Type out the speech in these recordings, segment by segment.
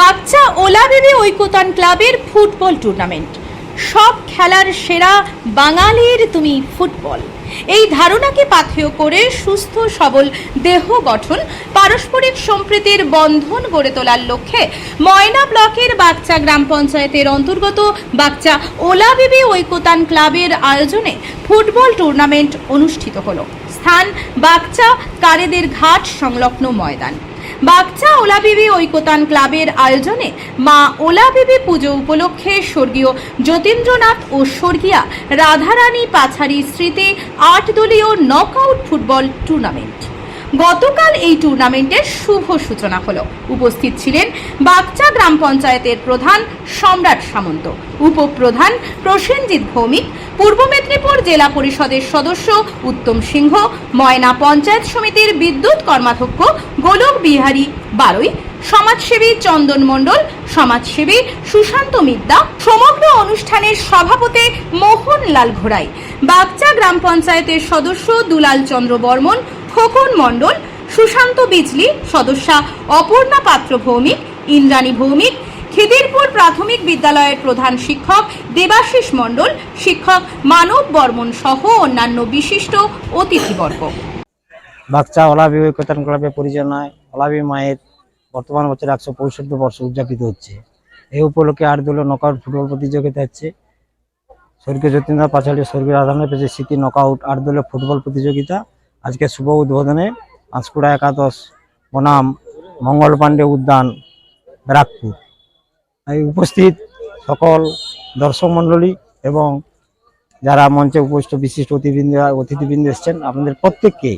বাচ্চা ওলাবেবি ঐকতান ক্লাবের football tournament. সব খেলার সেরা বাঙালির তুমি ফুটবল। এই ধারণাকে পাথেয় করে সুস্থ, সবল দেহ গঠন পারস্পরিক সম্প্রীতির বন্ধন গড়ে তোলার লক্ষ্যে ময়না ব্লকের বাচ্চা গ্রাম পঞ্চায়েতের অন্তর্গত বাচ্চা ওলাবিবি ঐকতান ক্লাবের আয়োজনে ফুটবল টুর্নামেন্ট অনুষ্ঠিত হলো। স্থান বাচ্চা কারেদের ঘাট সংলগ্ন ময়দান। বাগচা ওলাবিবি ঐকতান ক্লাবের আয়োজনে মা ওলাবিবি পুজো উপলক্ষে স্বর্গীয় যতীন্দ্রনাথ ও স্বর্গীয়া রাধারানী পাছারি স্মৃতি আট দলীয় নকআউট ফুটবল টুর্নামেন্ট গতকাল এই টুর্নামেন্টের শুভ সূচনা হলো। উপস্থিত ছিলেন বাগচা গ্রাম পঞ্চায়েতের প্রধান সম্রাট সামন্ত, উপপ্রধান প্রসেনজিৎ ভৌমিক, পূর্ব মেদিনীপুর জেলা পরিষদের সদস্য উত্তম সিংহ, ময়না পঞ্চায়েত সমিতির বিদ্যুৎ কর্মাধ্যক্ষ গোলক বিহারী বারই, সমাজসেবী চন্দন মণ্ডল, সমাজসেবী সুশান্ত মিদ্যা সমগ্র অনুষ্ঠানের সভাপতি মোহনলাল ঘোড়াই। বাগচা গ্রাম পঞ্চায়েতের সদস্য দুলাল চন্দ্র বর্মন খোকন মণ্ডল, সুশান্ত বিজলি, সদস্যা অপর্ণা পাত্র ভৌমিক, ইন্দ্রাণী ভৌমিক, খিদিরপুর প্রাথমিক বিদ্যালয়ের প্রধান শিক্ষক দেবাশিস মণ্ডল, শিক্ষক মানব বর্মন সহ অন্যান্য বিশিষ্ট অতিথিবর্গ। বাচ্চা অলাবি ঐক্যতান ক্লাবের পরিচালনায় অলাবি মায়ের বর্তমান বছর একশো পঁয়ষট্টি বর্ষ উদযাপিত হচ্ছে। এই উপলক্ষে আট দলীয় নকআউট ফুটবল প্রতিযোগিতা হচ্ছে। স্বর্গীয় যতীন্দ্র পাঁচালী স্বর্গীয় রাধানের পেয়েছে স্মৃতি নকআউট আট দলীয় ফুটবল প্রতিযোগিতা। আজকে শুভ উদ্বোধনে পাঁশকুড়া একাদশ বনাম মঙ্গল পাণ্ডে উদ্যান ব্যারাকপুর। এই উপস্থিত সকল দর্শক মণ্ডলী এবং যারা মঞ্চে উপস্থিত বিশিষ্ট অতিবৃন্দ অতিথিবৃন্দ এসছেন, আপনাদের প্রত্যেককে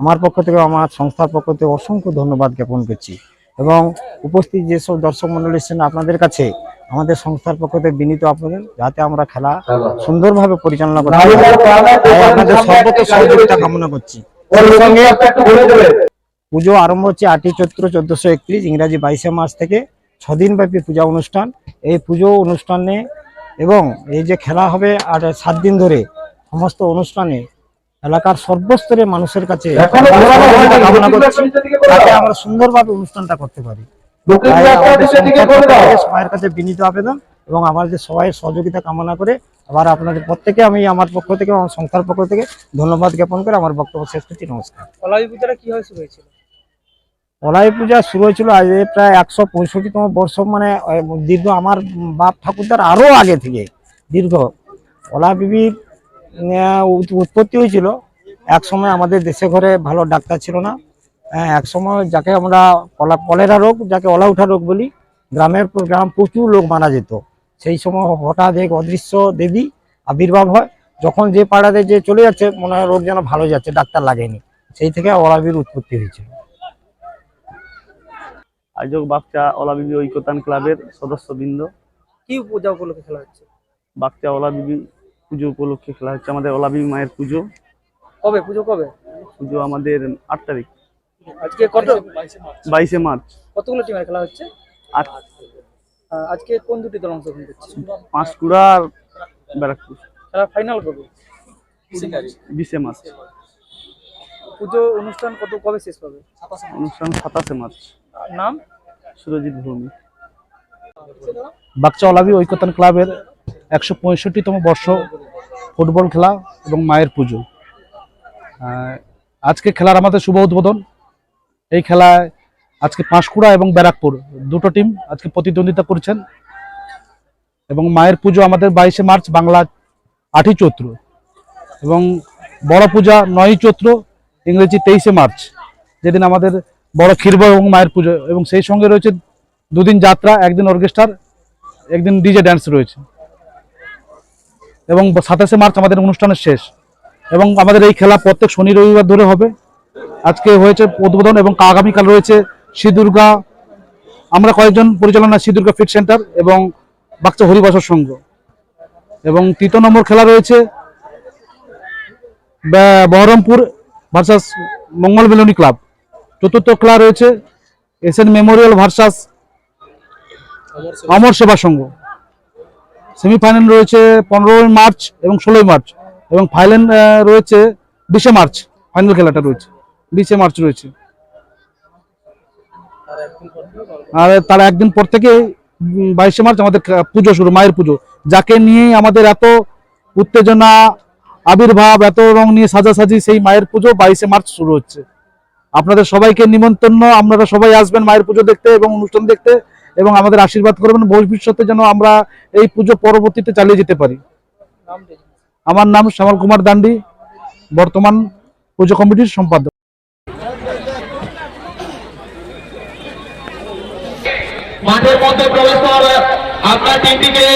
আমার পক্ষ থেকে আমার সংস্থার পক্ষ থেকে অসংখ্য ধন্যবাদ জ্ঞাপন করছি। এবং উপস্থিত যেসব দর্শক মন্ডলী এসছেন, আপনাদের কাছে আমাদের সংস্থার পক্ষ থেকে বিনীত আপনাদের যাতে আমরা খেলা সুন্দরভাবে পরিচালনা করতে পারি। আপনাদের সর্বত সহযোগিতা কামনা করছি। পুজো আরম্ভ হচ্ছে আটই চৈত্র চোদ্দশো একত্রিশ ইংরাজি বাইশে মার্চ থেকে ছদিন ব্যাপী পূজা অনুষ্ঠান। এই পুজো অনুষ্ঠানে এবং এই যে খেলা হবে আর সাত দিন ধরে সমস্ত অনুষ্ঠানে এলাকার সর্বস্তরের মানুষের কাছে কামনা করছি যাতে আমরা সুন্দরভাবে অনুষ্ঠানটা করতে পারি। সবাইয়ের কাছে বিনীত আবেদন এবং আমাদের সবাই সহযোগিতা কামনা করে আবার আপনাদের প্রত্যেকে আমি আমার পক্ষ থেকে আমার সংস্থার পক্ষ থেকে ধন্যবাদ জ্ঞাপন করে আমার বক্তব্য শেষ করছি। নমস্কার। কলাই পূজাটা শুরু হয়েছিল? কলাই পূজা শুরু হয়েছিল আজ প্রায় একশো পঁয়ষট্টিতম বর্ষ মানে দীর্ঘ আমার বাপ ঠাকুরদার আরও আগে থেকে দীর্ঘ। কলা বিবির উৎপত্তি হয়েছিল। এক সময় আমাদের দেশে ঘরে ভালো ডাক্তার ছিল না। হ্যাঁ, এক সময় যাকে আমরা কলা কলেরা রোগ যাকে অলাউঠা রোগ বলি গ্রামের পর গ্রাম প্রচুর লোক মারা যেত। সেই সময় হঠাৎ এক অদৃশ্য দেবী আবির্ভাব হয়। যখন যে পাড়াতে যে চলে যাচ্ছে মনে হয় রোগ যেন ভালো যাচ্ছে ডাক্তার লাগেনি। সেই থেকে অলাবির উৎপত্তি হয়েছিল আয়োজক বাচ্চা অলাবিবি ঐকতান ক্লাবের সদস্যবৃন্দ। কি পূজা উপলক্ষে খেলা হচ্ছে? বাচ্চা অলাবিবি পুজো উপলক্ষে খেলা হচ্ছে। আমাদের অলাবিবি মায়ের পুজো। কবে? পুজো কবে? পুজো আমাদের আট তারিখ। আজকে কত? বাইশে মার্চ। কতগুলো টিমের খেলা হচ্ছে? আট। আজকে কোন দুটি দল অংশগ্রহণ করছে? পাঁশকুড়া আর ব্যারাকপুর। খেলা ফাইনাল কবে? বিশে মার্চ। পুজো অনুষ্ঠান কত কবে শেষ হবে? অনুষ্ঠান সাতাশে মার্চ। নাম? সুরজিৎ ভূমি বাগচা অলাবি ঐকতান ক্লাবের একশো পঁয়ষট্টিতম বর্ষ ফুটবল খেলা এবং মায়ের পুজো। আজকে খেলার আমাদের শুভ উদ্বোধন। এই খেলায় আজকে পাঁশকুড়া এবং ব্যারাকপুর দুটো টিম আজকে প্রতিদ্বন্দ্বিতা করছেন। এবং মায়ের পুজো আমাদের বাইশে মার্চ বাংলা আটই চৈত্র এবং বড় পূজা নয়ই চৈত্র ইংরেজি তেইশে মার্চ, যেদিন আমাদের বড় ক্ষীরব এবং মায়ের পুজো। এবং সেই সঙ্গে রয়েছে দুদিন যাত্রা, একদিন অর্কেস্ট্রার, একদিন ডিজে ড্যান্স রয়েছে। এবং সাতাশে মার্চ আমাদের অনুষ্ঠানের শেষ। এবং আমাদের এই খেলা প্রত্যেক শনি রবিবার ধরে হবে। আজকে হয়েছে উদ্বোধন এবং আগামীকাল রয়েছে শ্রী দুর্গা। আমরা কয়েকজন পরিচালনা শ্রী দুর্গা ফিট সেন্টার এবং বাচ্চা হরিবাসর সংঘ। এবং তৃতীয় নম্বর খেলা রয়েছে বহরমপুর ভার্সাস মঙ্গল মিলনী ক্লাব। চতুর্থ খেলা রয়েছে S N memorial versus Amar Seba Sangha. Semifinal রয়েছে পনেরোই মার্চ এবং ষোলোই মার্চ এবং ফাইনাল রয়েছে বিশে মার্চ। ফাইনাল খেলাটা রয়েছে। বিশে মার্চ রয়েছে। আর তার একদিন পর থেকে বাইশে মার্চ আমাদের পুজো শুরু, মায়ের পুজো। যাকে নিয়ে আমাদের এত উত্তেজনা, আবির্ভাব, এত রং নিয়ে সাজাসাজি, সেই মায়ের পুজো বাইশে মার্চ শুরু হচ্ছে। আপনাদের সবাইকে নিমন্ত্রণ, আপনারা সবাই আসবেন মায়ের পুজো দেখতে এবং অনুষ্ঠান দেখতে এবং আমাদের আশীর্বাদ করবেন। ভবিষ্যতে যেন আমরা এই পুজো পরবর্তীতে চালিয়ে যেতে পারি। আমার নাম শ্যামল কুমার দান্ডি, বর্তমান পুজো কমিটির সম্পাদক। মধ্যে প্রবেশ করে আপনার টিমটিকে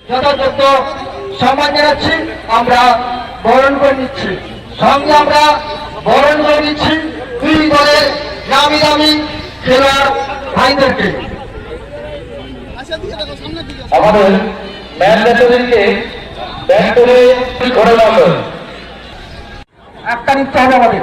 যথাযথ সম্মান জানাচ্ছি। আমরা বরণ করে নিচ্ছি। সঙ্গে আমরা বরণ করে নিচ্ছি দুই দলের দামি খেলোয়াড় ভাইদেরকে। আমাদের ম্যাচ রেফারিকে ব্যাট করে ঘরে একটা নিতে হবে আমাদের।